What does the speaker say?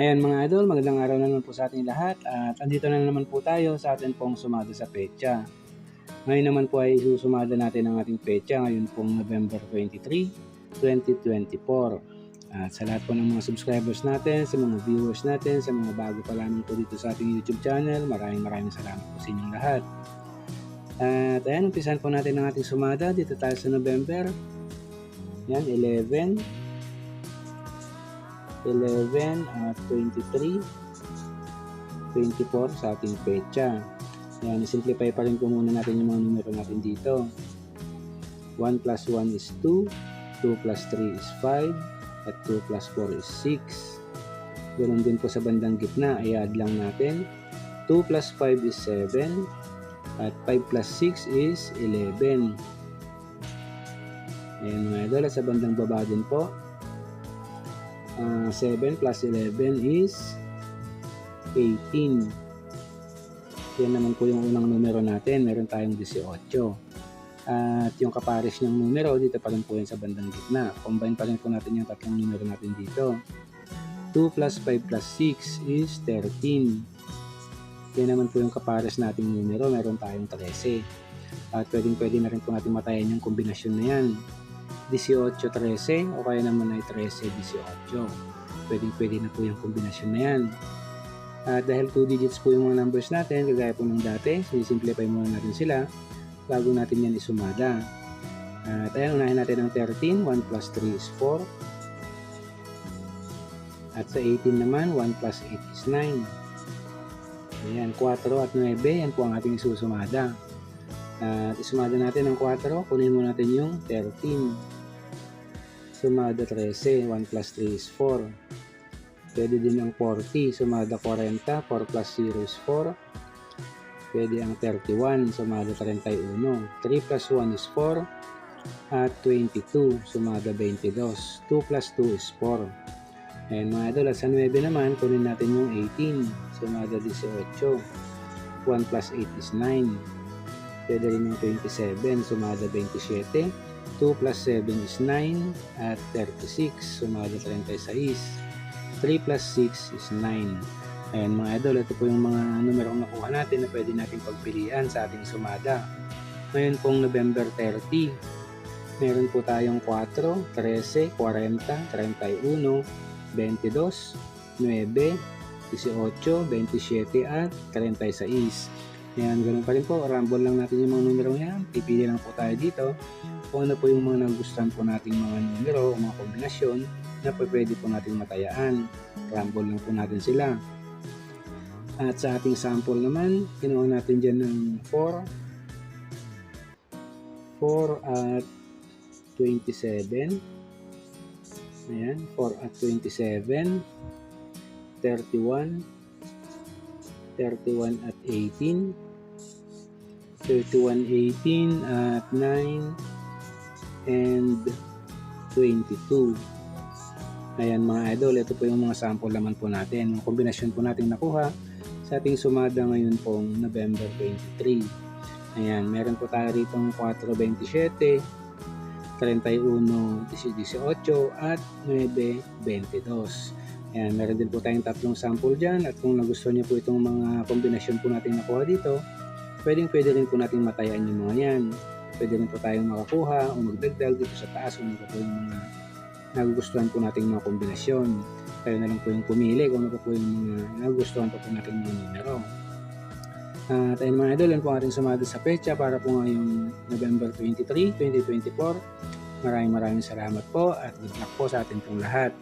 Ayan mga idol, magandang araw na naman po sa ating lahat at andito na naman po tayo sa atin pong sumada sa pecha. Ngayon naman po ay susumada natin ang ating pecha ngayon pong November 23, 2024. At sa lahat po ng mga subscribers natin, sa mga viewers natin, sa mga bago pa lamang po dito sa ating YouTube channel, maraming maraming salamat po sa inyong lahat. At ayan, umpisan po natin ang ating sumada dito tayo sa November. Yan, 11, 11 at 23 24 sa ating pecha. Yan, simplify pa rin po muna natin yung mga numero natin dito. 1 plus 1 is 2 2 plus 3 is 5 at 2 plus 4 is 6 ganoon din po sa bandang gitna i-add lang natin. 2 plus 5 is 7 at 5 plus 6 is 11 ayan mga idol sa bandang baba din po Uh, 7 plus 11 is 18. Yan naman po yung unang numero natin. Meron tayong 18. At yung kapares ng numero, dito pa rin po yan sa bandang gitna. Combine pa rin po natin yung tatlong numero natin dito. 2 plus 5 plus 6 is 13. Yan naman po yung kapares nating numero. Meron tayong 13. At pwedeng pwede na rin po natin matayan yung kombinasyon na yan. 18-13 o kaya naman ay 13-18. Pwede pwede na po yung kombinasyon na yan. At dahil 2 digits po yung mga numbers natin, kagaya po ng dati, sinisimplify muna natin sila bago natin yan isumada. At ayan, unahin natin ang 13, 1 plus 3 is 4. At sa 18 naman, 1 plus 8 is 9. Ayan, 4 at 9, yan po ang ating isusumada. At isumada natin ang 4, kunin mo natin yung 13. Sumada 13, 1 plus 3 is 4. Pwede din ang 40, sumada 40, 4 plus 0 is 4. Pwede ang 31, sumada 31. 3 plus 1 is 4. At 22, sumada 22. 2 plus 2 is 4. Ayan mga idol, at sa 9 naman, kunin natin yung 18, sumada 18. 1 plus 8 is 9. Pwede rin yung 27, sumada 27. 2 plus 7 is 9 at 36, sumada 36. 3 plus 6 is 9. Ayan mga idol, ito po yung mga numerong nakuha natin na pwede natin pagpilian sa ating sumada. Ngayon pong November 30, meron po tayong 4, 13, 40, 31, 22, 9, 18, 27 at 36. Yan, ganun pa rin po. Rumble lang natin yung mga numero yan. Pipili lang po tayo dito kung ano po yung mga nagustuhan po nating mga numero o mga kombinasyon na po pwede po natin matayaan. Rumble lang po natin sila. At sa ating sample naman, kinuha natin dyan ng 4. 4 at 27. Ayan, 4 at 27. 31. 31 at 18. 31, 18 at 9 and 22. Ayan mga idol, ito po yung mga sample naman po natin. Yung kombinasyon po natin nakuha sa ating sumada ngayon pong November 23. Ayan, meron po tayo rito 4.27, 31, 18 at 9.22. Ayan, meron din po tayong tatlong sample dyan at kung nagustuhan niyo po itong mga kombinasyon po natin nakuha dito, pwedeng pwede rin po natin matayan yung mga yan. Pwede rin po tayong makakuha o magdagdag dito sa taas kung ano po yung mga nagugustuhan po nating mga kombinasyon. Kayo na lang po yung pumili kung ano po, po yung mga nagugustuhan po po nating mga numero. At ayun mga idol, yan po ating sumada sa pecha para po ngayong November 23, 2024. Maraming maraming salamat po at good luck po sa ating pong lahat.